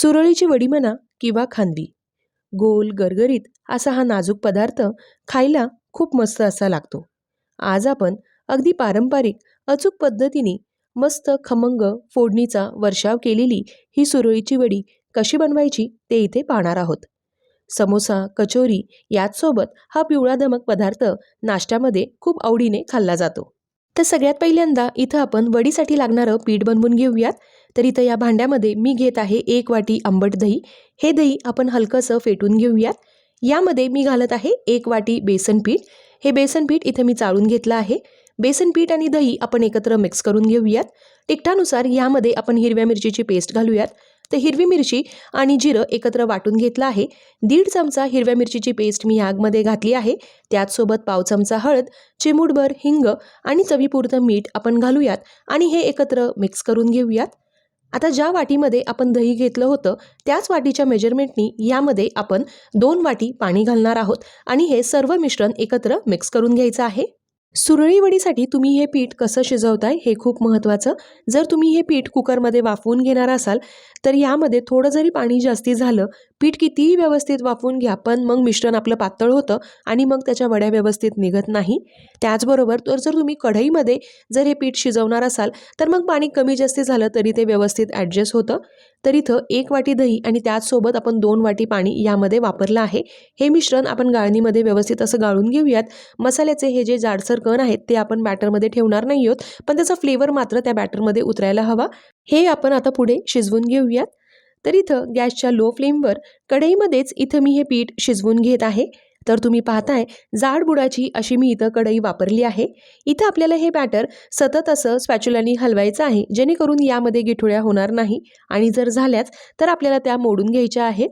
सुरळीची वडी म्हणा किंवा खांदवी. गोल गरगरीत असा हा नाजूक पदार्थ खायला खूप मस्त असा लागतो. आज आपण अगदी पारंपरिक अचूक पद्धतीने मस्त खमंग फोडणीचा वर्षाव केलेली ही सुरळीची वडी कशी बनवायची ते इथे पाहणार आहोत. समोसा कचोरी याचसोबत हा पिवळा धमक पदार्थ नाश्त्यामध्ये खूप आवडीने खाल्ला जातो. तर सगळ्यात पहिल्यांदा इथं आपण वडीसाठी लागणारं पीठ बनवून घेऊयात. तर इथं या भांड्यामध्ये मी घेत आहे एक वाटी आंबट दही. हे दही आपण हलकंसं फेटून घेऊयात. यामध्ये मी घालत आहे एक वाटी बेसन पीठ. हे बेसन पीठ इथं मी चाळून घेतलं आहे. बेसन पीठ आणि दही आपण एकत्र मिक्स करून घेऊयात. तिखटानुसार यामध्ये आपण हिरव्या मिरचीची पेस्ट घालूयात. तर हिरवी मिरची आणि जिरं एकत्र वाटून घेतलं आहे. दीड चमचा हिरव्या मिरचीची पेस्ट मी आगमध्ये घातली आहे. त्याचसोबत पाव चमचा हळद चिमूटभर हिंग आणि चवीपुरतं मीठ आपण घालूयात आणि हे एकत्र मिक्स करून घेऊयात. आता ज्या वाटीमध्ये आपण दही घेतलं होतं त्याच वाटीच्या मेजरमेंटनी यामध्ये आपण दोन वाटी पाणी घालणार आहोत आणि हे सर्व मिश्रण एकत्र मिक्स करून घ्यायचं आहे. सुरळी वडीसाठी तुम्ही हे पीठ कसं शिजवताय हे खूप महत्त्वाचं. जर तुम्ही हे पीठ कुकरमध्ये वाफवून घेणार असाल तर यामध्ये थोडं जरी पाणी जास्ती झालं पीठ कितीही व्यवस्थित वाफवून घ्या पण मग मिश्रण आपलं पातळ होतं आणि मग त्याच्या वड्या व्यवस्थित निघत नाही. त्याचबरोबर तर जर तुम्ही कढईमध्ये जर हे पीठ शिजवणार असाल तर मग पाणी कमी जास्ती झालं तरी ते व्यवस्थित ॲडजस्ट होतं. तर इथं एक वाटी दही आणि त्याचसोबत आपण दोन वाटी पाणी यामध्ये वापरलं आहे. हे मिश्रण आपण गाळणीमध्ये व्यवस्थित असं गाळून घेऊयात. मसाल्याचे हे जे जाडसर कण आहेत ते आपण बॅटरमध्ये ठेवणार नाही आहोत पण त्याचा फ्लेवर मात्र त्या बॅटरमध्ये उतरायला हवा. हे आपण आता पुढे शिजवून घेऊयात. तर इथं गॅसच्या लो फ्लेमवर कढईमध्येच इथं मी हे पीठ शिजवून घेत आहे. तर तुम्ही पाहताय जाड बुडाची अशी मी इथं कढई वापरली आहे. इथं आपल्याला हे बॅटर सतत असं स्पॅच्युलानी हलवायचं आहे जेणेकरून यामध्ये गिठुळ्या होणार नाही. आणि जर झाल्याच तर आपल्याला त्या मोडून घ्यायच्या आहेत.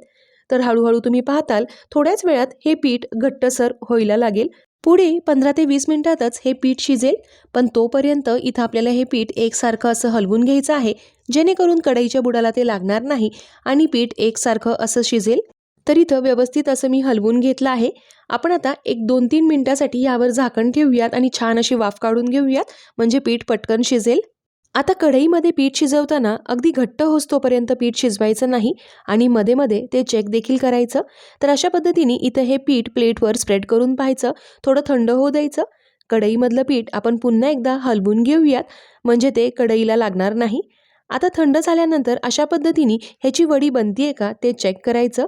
तर हळूहळू तुम्ही पाहताल थोड्याच वेळात हे पीठ घट्टसर व्हायला लागेल. पुढे पंधरा ते वीस मिनिटातच हे पीठ शिजेल पण तोपर्यंत इथं आपल्याला हे पीठ एकसारखं असं हलवून घ्यायचं आहे जेणेकरून कढईच्या बुडाला ते लागणार नाही आणि पीठ एकसारखं असं शिजेल. तर इथं व्यवस्थित असं मी हलवून घेतलं आहे. आपण आता एक दोन तीन मिनटासाठी यावर झाकण ठेवूयात आणि छान अशी वाफ काढून घेऊयात म्हणजे पीठ पटकन शिजेल. आता कढईमध्ये पीठ शिजवताना अगदी घट्ट होस्तोपर्यंत पीठ शिजवायचं नाही आणि मध्ये मध्ये ते चेक देखील करायचं. तर अशा पद्धतीने इथं हे पीठ प्लेटवर स्प्रेड करून पाहायचं. थोडं थंड होऊ द्यायचं. कढईमधलं पीठ आपण पुन्हा एकदा हलवून घेऊयात. म्हणजे ते कढईला लागणार नाही. आता थंड झाल्यानंतर अशा पद्धतीने ह्याची वडी बनतीये का ते चेक करायचं.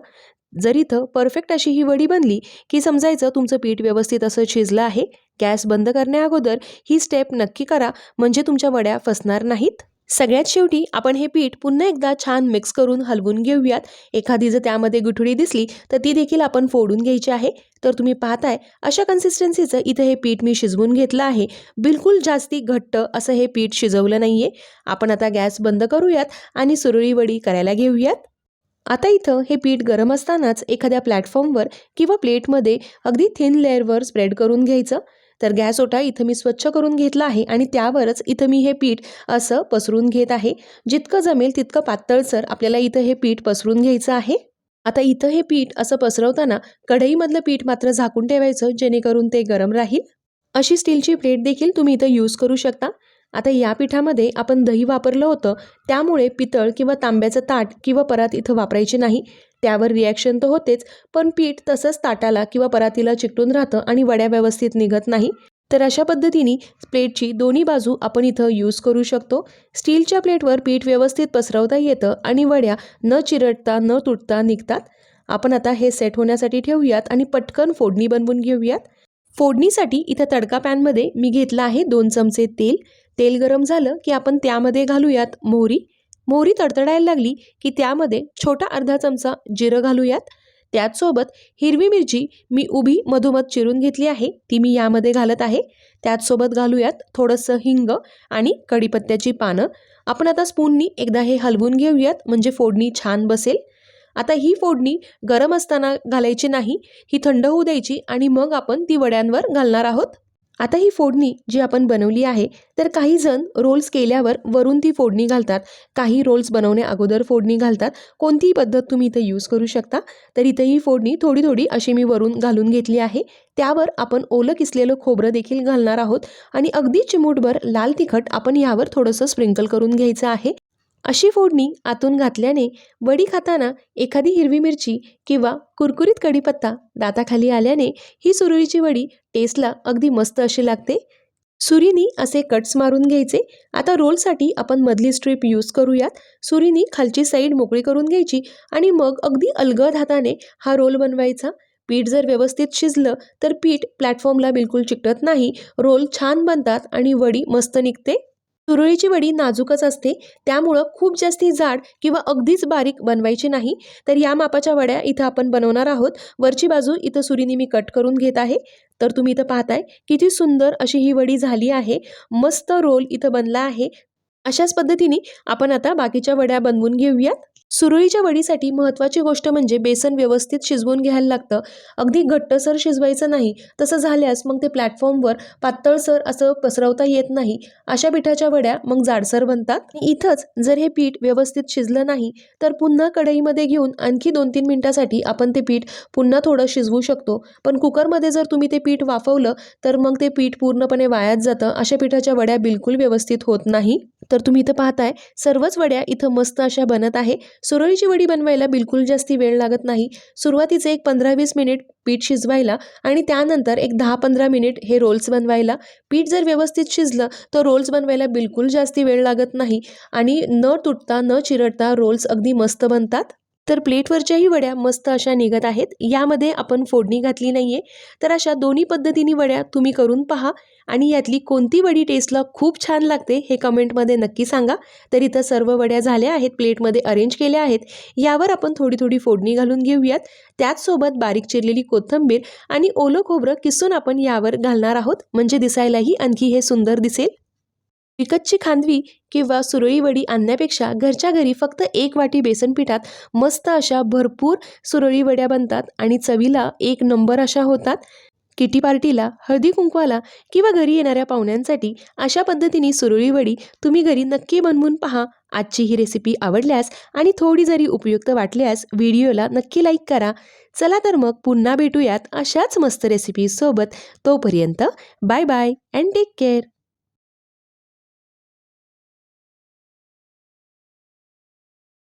जर इथं परफेक्ट अशी ही वडी बनली की समजायचं तुमचं पीठ व्यवस्थित असं शिजलं आहे गॅस बंद करण्याअगोदर ही स्टेप नक्की करा म्हणजे तुमच्या वड्या फसणार नाहीत. सगळ्यात शेवटी आपण हे पीठ पुन्हा एकदा छान मिक्स करून हलवून घेऊयात. एखादी जर त्यामध्ये गुठळी दिसली तर ती देखील आपण फोडून घ्यायची आहे. तर तुम्ही पाहताय अशा कन्सिस्टन्सीचं इथं हे पीठ मी शिजवून घेतलं आहे. बिलकुल जास्ती घट्ट असं हे पीठ शिजवलं नाही आहे आपण आता गॅस बंद करूयात आणि सुरळी वडी करायला घेऊयात. आता इथं हे पीठ गरम असतानाच एखाद्या प्लॅटफॉर्मवर किंवा प्लेटमध्ये अगदी थिन लेअरवर स्प्रेड करून घ्यायचं. तर गॅस ओटा इथं मी स्वच्छ करून घेतला आहे आणि त्यावरच इथं मी हे पीठ असं पसरून घेत आहे. जितकं जमेल तितकं पातळसर आपल्याला इथं हे पीठ पसरून घ्यायचं आहे. आता इथं हे पीठ असं पसरवताना कढईमधलं पीठ मात्र झाकून ठेवायचं जेणेकरून ते गरम राहील. अशी स्टीलची प्लेट देखील तुम्ही इथं यूज करू शकता. आता या पिठामध्ये आपण दही वापरलं होतं त्यामुळे पितळ किंवा तांब्याचं ताट किंवा परात इथं वापरायची नाही. त्यावर रिॲक्शन तर होतेच पण पीठ तसंच ताटाला किंवा परातीला चिकटून राहतं आणि वड्या व्यवस्थित निघत नाही. तर अशा पद्धतीने प्लेटची दोन्ही बाजू आपण इथं यूज करू शकतो. स्टीलच्या प्लेटवर पीठ व्यवस्थित पसरवता येतं आणि वड्या न चिरडता न तुटता निघतात. आपण आता हे सेट होण्यासाठी ठेवूयात आणि पटकन फोडणी बनवून घेऊयात. फोडणीसाठी इथं तडका पॅनमध्ये मी घेतला आहे दोन चमचे तेल. तेल गरम झालं की आपण त्यामध्ये घालूयात मोहरी. मोहरी तडतडायला लागली की त्यामध्ये छोटा अर्धा चमचा जिरं घालूयात. त्याचसोबत हिरवी मिरची मी उभी मधोमध चिरून घेतली आहे ती मी यामध्ये घालत आहे. त्याचसोबत घालूयात थोडंसं हिंग आणि कढीपत्त्याची पानं. आपण आता स्पूननी एकदा हे हलवून घेऊयात म्हणजे फोडणी छान बसेल. आता ही फोडणी गरम असताना घालायची नाही ही थंड होऊ द्यायची आणि मग आपण ती वड्यांवर घालणार आहोत. आता ही फोडणी जी आपण बनवली आहे तर काही जण रोल्स केल्यावर वरून ती फोडणी घालतात. काही रोल्स बनवण्या अगोदर फोडणी घालतात. कोणतीही पद्धत तुम्ही इथं यूज करू शकता. तर इथं ही फोडणी थोडी थोडी अशी मी वरून घालून घेतली आहे. त्यावर आपण ओलं किसलेलं खोबरं देखील घालणार आहोत. आणि अगदी चिमूटभर लाल तिखट आपण यावर थोडंसं स्प्रिंकल करून घ्यायचं आहे. अशी फोडणी आतून घातल्याने वडी खाताना एखादी हिरवी मिरची किंवा कुरकुरीत कढीपत्ता दाताखाली आल्याने ही सुरळीची वडी टेस्टला अगदी मस्त अशी लागते. सुरीनी असे कट्स मारून घ्यायचे. आता रोलसाठी आपण मधली स्ट्रीप यूज करूयात. सुरीनी खालची साईड मोकळी करून घ्यायची आणि मग अगदी अलगद हाताने हा रोल बनवायचा. पीठ जर व्यवस्थित शिजलं तर पीठ प्लॅटफॉर्मला बिलकुल चिकटत नाही. रोल छान बनतात आणि वडी मस्त निघते. सुरळीची वडी नाजूकच असते त्यामुळं खूप जास्ती जाड किंवा अगदीच बारीक बनवायची नाही. तर या मापाच्या वड्या इथं आपण बनवणार आहोत. वरची बाजू इथं सुरीने मी कट करून घेत आहे. तर तुम्ही इथं पाहताय किती सुंदर अशी ही वडी झाली आहे. मस्त रोल इथं बनला आहे. अशाच पद्धतीने आपण आता बाकीच्या वड्या बनवून घेऊयात. सुरळीच्या वडीसाठी महत्त्वाची गोष्ट म्हणजे बेसन व्यवस्थित शिजवून घ्यायला लागतं. अगदी घट्टसर शिजवायचं नाही तसं झाल्यास मग ते प्लॅटफॉर्मवर पातळसर असं पसरवता येत नाही. अशा पिठाच्या वड्या मग जाडसर बनतात. इथंच जर हे पीठ व्यवस्थित शिजलं नाही तर पुन्हा कढईमध्ये घेऊन आणखी दोन तीन मिनटासाठी आपण ते पीठ पुन्हा थोडं शिजवू शकतो. पण कुकरमध्ये जर तुम्ही ते पीठ वाफवलं तर मग ते पीठ पूर्णपणे वायात जातं. अशा पिठाच्या वड्या बिलकुल व्यवस्थित होत नाही. तर तर तुम्ही इथं पाहताय सर्वच वड्या इथं मस्त अशा बनत आहे. सुरळीची वडी बनवायला बिलकुल जास्ती वेळ लागत नाही. सुरुवातीचे एक पंधरा वीस मिनिट पीठ शिजवायला आणि त्यानंतर एक दहा पंधरा मिनिट हे रोल्स बनवायला. पीठ जर व्यवस्थित शिजलं तर रोल्स बनवायला बिलकुल जास्ती वेळ लागत नाही. आणि न तुटता न चिरडता रोल्स अगदी मस्त बनतात. तर प्लेटवरच्याही वड्या मस्त अशा निघत आहेत. यामध्ये आपण फोडणी घातली नाही आहे तर अशा दोन्ही पद्धतीने वड्या तुम्ही करून पहा आणि यातली कोणती वडी टेस्टला खूप छान लागते हे कमेंटमध्ये नक्की सांगा. तर इथं सर्व वड्या झाल्या आहेत प्लेटमध्ये अरेंज केल्या आहेत. यावर आपण थोडी थोडी फोडणी घालून घेऊयात. त्याचसोबत बारीक चिरलेली कोथिंबीर आणि ओलं खोबरं किसून आपण यावर घालणार आहोत. म्हणजे दिसायलाही आणखी हे सुंदर दिसेल. विकतची खांदवी किंवा सुरळी वडी आणण्यापेक्षा घरच्या घरी फक्त एक वाटी बेसन पिठात मस्त अशा भरपूर सुरळी वड्या बनतात आणि चवीला एक नंबर अशा होतात. किटी पार्टीला हळदी कुंकवाला किंवा घरी येणाऱ्या पाहुण्यांसाठी अशा पद्धतीने सुरळी वडी तुम्ही घरी नक्की बनवून पहा. आजची ही रेसिपी आवडल्यास आणि थोडी जरी उपयुक्त वाटल्यास व्हिडिओला नक्की लाईक करा. चला तर मग पुन्हा भेटूयात अशाच मस्त रेसिपीसोबत तोपर्यंत bye bye and take care